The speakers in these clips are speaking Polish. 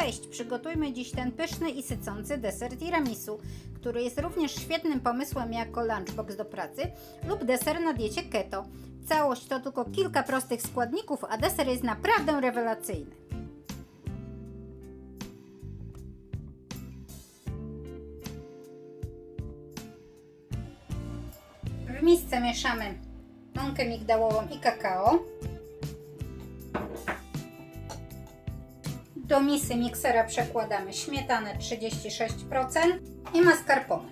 Cześć! Przygotujmy dziś ten pyszny i sycący deser tiramisu, który jest również świetnym pomysłem jako lunchbox do pracy lub deser na diecie keto. Całość to tylko kilka prostych składników, a deser jest naprawdę rewelacyjny. W misce mieszamy mąkę migdałową i kakao. Do misy miksera przekładamy śmietanę 36% i mascarpone.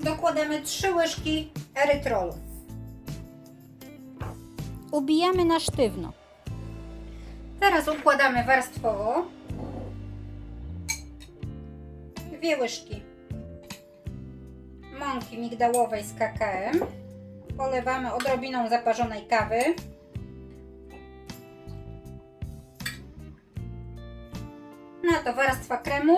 Dokładamy 3 łyżki erytrolu. Ubijamy na sztywno. Teraz układamy warstwowo dwie łyżki mąki migdałowej z kakaem. Polewamy odrobiną zaparzonej kawy. Na to warstwa kremu.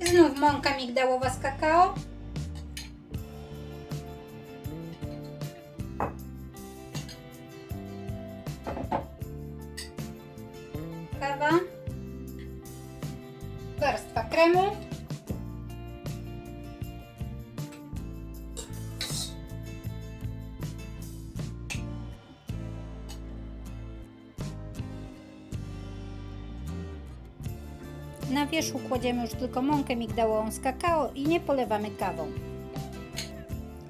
Znów mąka migdałowa z kakao. Kawa. Warstwa kremu. Na wierzchu kładziemy już tylko mąkę migdałową z kakao i nie polewamy kawą.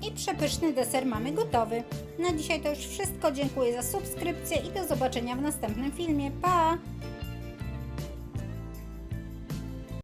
I przepyszny deser mamy gotowy. Na dzisiaj to już wszystko. Dziękuję za subskrypcję i do zobaczenia w następnym filmie. Pa!